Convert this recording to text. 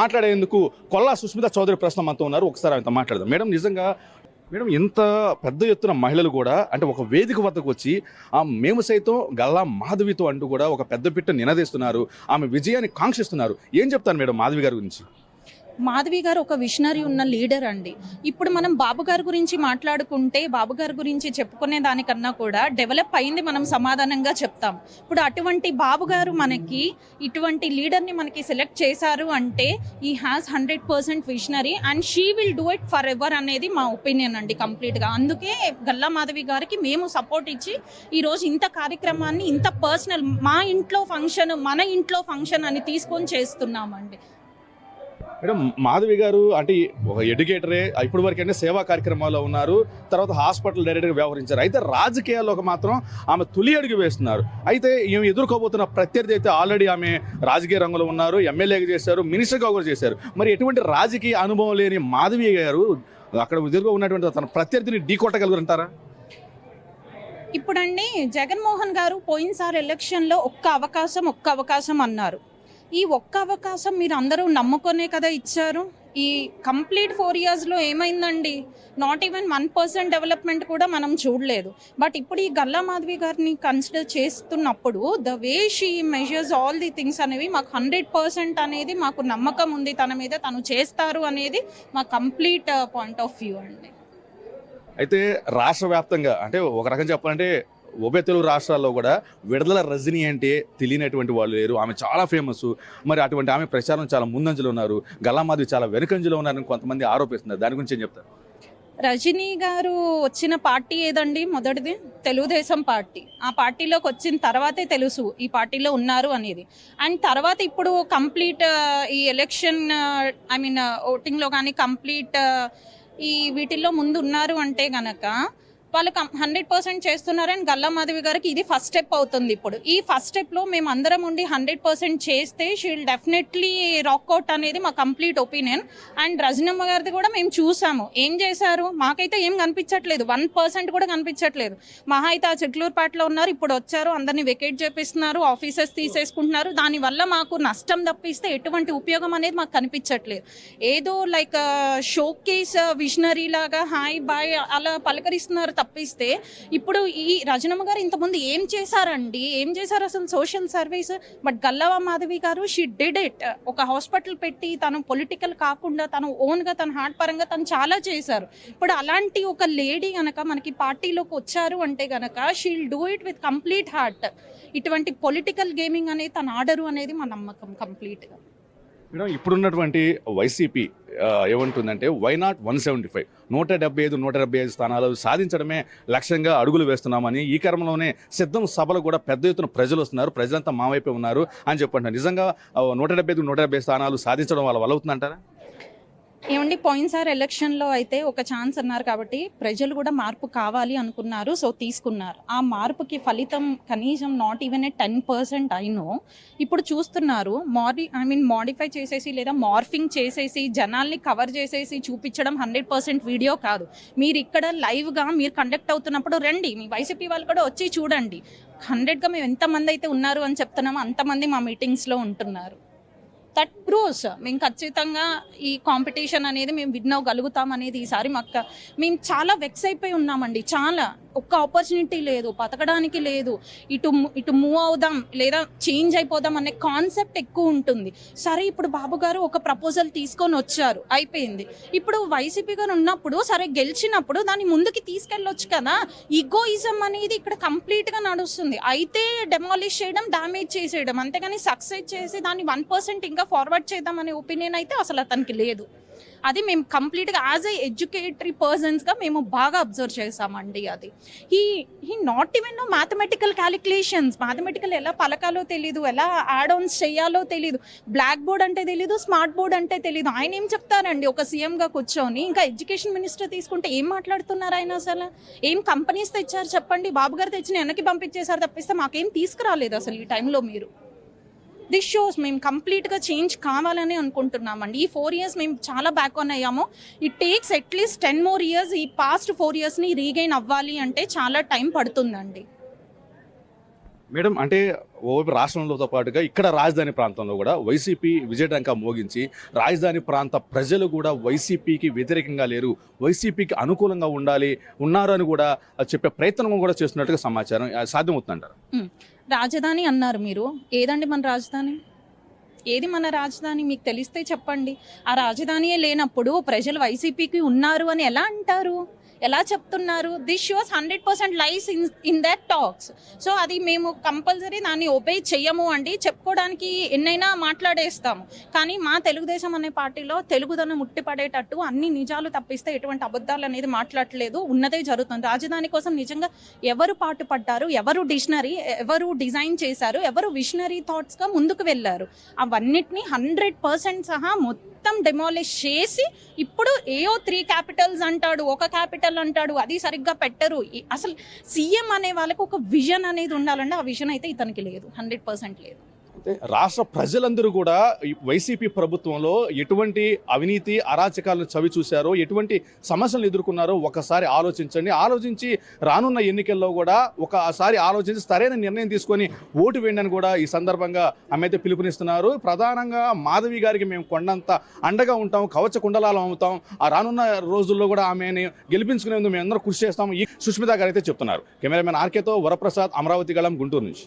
మాట్లాడేందుకు కొల్లా సుస్మిత చౌదరి ప్రశ్న మనతో ఉన్నారు. ఒకసారి ఆమెతో మాట్లాడదాం. మేడం నిజంగా మేడం ఇంత పెద్ద ఎత్తున మహిళలు కూడా అంటే ఒక వేదిక వద్దకు వచ్చి ఆ మేము సైతం గల్లా మాధవితో అంటూ కూడా ఒక పెద్ద పిట్ట నినదేస్తున్నారు. ఆమె విజయాన్ని కాంక్షిస్తున్నారు. ఏం చెప్తాను మేడం మాధవి గారి గురించి? మాధవి గారు ఒక విషనరీ ఉన్న లీడర్ అండి. ఇప్పుడు మనం బాబు గారి గురించి మాట్లాడుకుంటే బాబు గారి గురించి చెప్పుకునే దానికన్నా కూడా డెవలప్ అయింది మనం సమాధానంగా చెప్తాం. ఇప్పుడు అటువంటి బాబు గారు మనకి ఇటువంటి లీడర్ని మనకి సెలెక్ట్ చేశారు అంటే ఈ has hundred percent visionary and she will do it for ever అనేది మా ఒపీనియన్ అండి కంప్లీట్గా అందుకే గల్లా మాధవి గారికి మేము సపోర్ట్ ఇచ్చి ఈరోజు ఇంత కార్యక్రమాన్ని ఇంత పర్సనల్ మా ఇంట్లో ఫంక్షన్ మన ఇంట్లో ఫంక్షన్ అని తీసుకొని చేస్తున్నామండి. మేడం మాధవి గారు అంటే ఒక ఎడ్యుకేటరే ఇప్పటి వరకైనా సేవా కార్యక్రమాల్లో ఉన్నారు తర్వాత హాస్పిటల్ డైరెక్టర్గా వ్యవహరించారు. అయితే రాజకీయాల్లోకి మాత్రం ఆమె తొలి అడుగు వేస్తున్నారు. అయితే ఈమె ఎదుర్కోబోతున్న ప్రత్యర్థి అయితే ఆల్రెడీ ఆమె రాజకీయ రంగంలో ఉన్నారు ఎమ్మెల్యేగా చేశారు మినిస్టర్గా కూడా చేశారు. మరి ఎటువంటి రాజకీయ అనుభవం లేని మాధవి గారు అక్కడ ఎదురుగా ఉన్నటువంటి తన ప్రత్యర్థిని ఢీకొట్టగలుగుతారా ఇప్పుడండి జగన్మోహన్ గారు పోయినసారి ఎలక్షన్లో ఒక్క అవకాశం ఒక్క అవకాశం అన్నారు. ఈ ఒక్క అవకాశం మీరు అందరూ నమ్ముకొనే కదా ఇచ్చారు? ఈ కంప్లీట్ ఫోర్ ఇయర్స్లో ఏమైందండి? Not even one percent development కూడా మనం చూడలేదు. బట్ ఇప్పుడు ఈ గల్లా మాధవి గారిని కన్సిడర్ చేస్తున్నప్పుడు the way she measures all the things అనేవి మాకు హండ్రెడ్ పర్సెంట్ అనేది మాకు నమ్మకం ఉంది. తన మీద తను చేస్తారు అనేది మా కంప్లీట్ పాయింట్ ఆఫ్ వ్యూ అండి. అయితే రాష్ట్ర వ్యాప్తంగా అంటే ఒక రకం చెప్పాలంటే ఉభయ తెలుగు రాష్ట్రాల్లో కూడా విడుదల రజనీ అంటే తెలియనటువంటి వాళ్ళు లేరు. ఆమె చాలా ఫేమస్ మరి అటువంటి ఆమె ప్రచారం చాలా ముందంజలో ఉన్నారు. గల్లామాధవి చాలా వెనుకంజలో ఉన్నారని కొంతమంది ఆరోపిస్తున్నారు. దాని గురించి ఏం చెప్తారు? రజనీ గారు వచ్చిన పార్టీ ఏదండి? మొదటిది తెలుగుదేశం పార్టీ. ఆ పార్టీలోకి వచ్చిన తర్వాతే తెలుసు ఈ పార్టీలో ఉన్నారు అనేది. అండ్ తర్వాత ఇప్పుడు కంప్లీట్ ఈ ఎలక్షన్ ఐ మీన్ ఓటింగ్లో కానీ కంప్లీట్ ఈ వీటిల్లో ముందు ఉన్నారు అంటే కనుక వాళ్ళు హండ్రెడ్ పర్సెంట్ చేస్తున్నారని గల్లా మాధవి గారికి ఇది ఫస్ట్ స్టెప్ అవుతుంది ఇప్పుడు. ఈ ఫస్ట్ స్టెప్లో మేము అందరం ఉండి హండ్రెడ్ పర్సెంట్ చేస్తే షీల్ డెఫినెట్లీ రాక్అవుట్ అనేది మా కంప్లీట్ ఒపీనియన్ అండ్ రజనమ్మ గారిది కూడా మేము చూసాము. ఏం చేశారు? మాకైతే ఏం కనిపించట్లేదు. వన్ పర్సెంట్ కూడా కనిపించట్లేదు. మహా అయితే ఆ చిట్లూరుపేటలో ఉన్నారు. ఇప్పుడు వచ్చారు. అందరినీ వెకేట్ చేపిస్తున్నారు. ఆఫీసెస్ తీసేసుకుంటున్నారు. దానివల్ల మాకు నష్టం తప్పిస్తే ఎటువంటి ఉపయోగం అనేది మాకు కనిపించట్లేదు. ఏదో లైక్ షోకేస్ విజనరీ లాగా హాయ్ బాయ్ అలా పలకరిస్తున్నారు తప్పిస్తే ఇప్పుడు ఈ రజనమ్మ గారు ఇంతకుముందు ఏం చేశారండి? ఏం చేశారు అసలు సోషల్ సర్వీస్ బట్ గల్లవ మాధవి గారు షీ డిడ్ ఇట్ ఒక హాస్పిటల్ పెట్టి తను పొలిటికల్ కాకుండా తను ఓన్గా తన హార్ట్ పరంగా తను చాలా చేశారు. ఇప్పుడు అలాంటి ఒక లేడీ గనక మనకి పార్టీలోకి వచ్చారు అంటే గనక she'll do it with complete heart ఇటువంటి పొలిటికల్ గేమింగ్ అనేది తను ఆడరు అనేది మా నమ్మకం కంప్లీట్గా మేడం ఇప్పుడున్నటువంటి వైసీపీ ఏమంటుందంటే why not one seventy five నూట డెబ్బై ఐదు నూట డెబ్బై ఐదు స్థానాలు సాధించడమే లక్ష్యంగా అడుగులు వేస్తున్నామని ఈ క్రమంలోనే సిద్ధం సభలు కూడా పెద్ద ఎత్తున ప్రజలు వస్తున్నారు ప్రజలంతా మా వైపే ఉన్నారు అని చెప్పంటున్నారు. నిజంగా నూట డెబ్బై ఐదు నూట డెబ్బై స్థానాలు సాధించడం వాళ్ళ వల్ల అవుతుందంటారా? ఏమండి పోయినసారి ఎలక్షన్లో అయితే ఒక ఛాన్స్ అన్నారు కాబట్టి ప్రజలు కూడా మార్పు కావాలి అనుకున్నారు సో తీసుకున్నారు. ఆ మార్పుకి ఫలితం కనీసం not even a ten percent అయినో ఇప్పుడు చూస్తున్నారు. మాడి ఐ మీన్ మాడిఫై చేసేసి లేదా మార్ఫింగ్ చేసేసి జనాల్ని కవర్ చేసేసి చూపించడం హండ్రెడ్ పర్సెంట్ వీడియో కాదు. మీరు ఇక్కడ లైవ్గా మీరు కండక్ట్ అవుతున్నప్పుడు రండి మీ వైసీపీ వాళ్ళు కూడా వచ్చి చూడండి. హండ్రెడ్గా మేము ఎంతమంది అయితే ఉన్నారు అని చెప్తున్నామో అంతమంది మా మీటింగ్స్లో ఉంటున్నారు. దట్ ప్రూవ్స్ మేము ఖచ్చితంగా ఈ కాంపిటీషన్ అనేది మేము విన్ అవ్వగలుగుతాం అనేది ఈసారి మాకు మేము చాలా వెక్స్ అయిపోయి ఉన్నామండి. చాలా. ఒక్క ఆపర్చునిటీ లేదు బతకడానికి లేదు ఇటు ఇటు మూవ్ అవుదాం లేదా చేంజ్ అయిపోదాం అనే కాన్సెప్ట్ ఎక్కువ ఉంటుంది. సరే ఇప్పుడు బాబు గారు ఒక ప్రపోజల్ తీసుకొని వచ్చారు అయిపోయింది. ఇప్పుడు వైసీపీ గారు ఉన్నప్పుడు సరే గెలిచినప్పుడు దాన్ని ముందుకి తీసుకెళ్ళొచ్చు కదా. ఈగోయిజం అనేది ఇక్కడ కంప్లీట్గా నడుస్తుంది. అయితే డెమాలిష్ చేయడం డ్యామేజ్ చేసేయడం అంతేగాని సక్సెస్ చేసి దాన్ని వన్ పర్సెంట్ ఇంకా ఫార్వర్డ్ చేద్దాం అనే ఒపీనియన్ అయితే అసలు అతనికి లేదు. అది మేము కంప్లీట్గా యాజ్ ఏ ఎడ్యుకేటరీ పర్సన్స్గా మేము బాగా అబ్జర్వ్ చేసామండి అది. ఈ ఈ not even no mathematical calculations mathematical ఎలా పలకాలో తెలీదు ఎలా యాడ్ ఆన్స్ చేయాలో తెలీదు. బ్లాక్ బోర్డ్ అంటే తెలీదు స్మార్ట్ బోర్డ్ అంటే తెలీదు. ఆయన ఏం చెప్తారండి? ఒక సీఎంగా కూర్చొని ఇంకా ఎడ్యుకేషన్ మినిస్టర్ తీసుకుంటే ఏం మాట్లాడుతున్నారు ఆయన అసలు? ఏం కంపెనీస్ తెచ్చారు చెప్పండి? బాబు గారు తెచ్చిన వెనక్కి పంపించేశారు తప్పిస్తే మాకేం తీసుకురాలేదు అసలు ఈ టైంలో మీరు. దిస్ షోస్ మేము కంప్లీట్గా చేంజ్ కావాలని అనుకుంటున్నామండి. ఈ ఫోర్ ఇయర్స్ మేము చాలా బ్యాక్ ఆన్ అయ్యాము. It takes at least ten more years ఈ పాస్ట్ ఫోర్ ఇయర్స్ని రీగైన్ అవ్వాలి అంటే చాలా టైం పడుతుందండి. మేడం అంటే ఓవైపు రాష్ట్రంలో పాటుగా ఇక్కడ రాజధాని ప్రాంతంలో కూడా వైసీపీ విజయడంక మోగించి రాజధాని ప్రాంత ప్రజలు కూడా వైసీపీకి వ్యతిరేకంగా లేరు వైసీపీకి అనుకూలంగా ఉండాలి ఉన్నారు అని కూడా చెప్పే ప్రయత్నం కూడా చేస్తున్నట్టుగా సమాచారం సాధ్యమవుతుందంటారు? రాజధాని అన్నారు మీరు. ఏదండి మన రాజధాని? ఏది మన రాజధాని? మీకు తెలిస్తే చెప్పండి. ఆ రాజధానియే లేనప్పుడు ప్రజలు వైసీపీకి ఉన్నారు అని ఎలా అంటారు? ఎలా చెప్తున్నారు? This shows hundred percent lies in in that talks so అది మేము కంపల్సరీ దాన్ని ఒబే చెయ్యము అండి. చెప్పుకోవడానికి ఎన్నైనా మాట్లాడేస్తాము. కానీ మా తెలుగుదేశం అనే పార్టీలో తెలుగుదనం ముట్టిపడేటట్టు అన్ని నిజాలు తప్పిస్తే ఎటువంటి అబద్ధాలు అనేది మాట్లాడలేదు. ఉన్నదే జరుగుతుంది. రాజధాని కోసం నిజంగా ఎవరు పాటు పడ్డారు? ఎవరు డిక్షనరీ ఎవరు డిజైన్ చేశారు? ఎవరు విషనరీ థాట్స్గా ముందుకు వెళ్ళారు? అవన్నిటిని హండ్రెడ్ పర్సెంట్ సహా మొత్తం మొత్తం డెమాలిష్ చేసి ఇప్పుడు ఏయో త్రీ క్యాపిటల్స్ అంటాడు ఒక క్యాపిటల్ అంటాడు అది సరిగ్గా పెట్టరు. ఈ- అసలు సీఎం అనే వాళ్ళకి ఒక విజన్ అనేది ఉండాలంటే ఆ విజన్ అయితే ఇతనికి లేదు హండ్రెడ్ పర్సెంట్ లేదు. రాష్ట్ర ప్రజలందరూ కూడా వైసీపీ ప్రభుత్వంలో ఎటువంటి అవినీతి అరాచకాలను చవి చూశారో ఎటువంటి సమస్యలను ఎదుర్కొన్నారో ఒకసారి ఆలోచించండి. ఆలోచించి రానున్న ఎన్నికల్లో కూడా ఒకసారి ఆలోచించి సరైన నిర్ణయం తీసుకొని ఓటు వేయండి కూడా ఈ సందర్భంగా ఆమె అయితే పిలుపునిస్తున్నారు. ప్రధానంగా మాధవి గారికి మేము కొండంత అండగా ఉంటాం కవచ కుండలాలు అమ్ముతాం ఆ రానున్న రోజుల్లో కూడా ఆమెని గెలిపించుకునేందుకు మేము అందరూ కృషి చేస్తాం. ఈ సుష్మిత గారు అయితే చెప్తున్నారు. కెమెరామెన్ ఆర్కేతో వరప్రసాద్ అమరావతి గళం గుంటూరు నుంచి.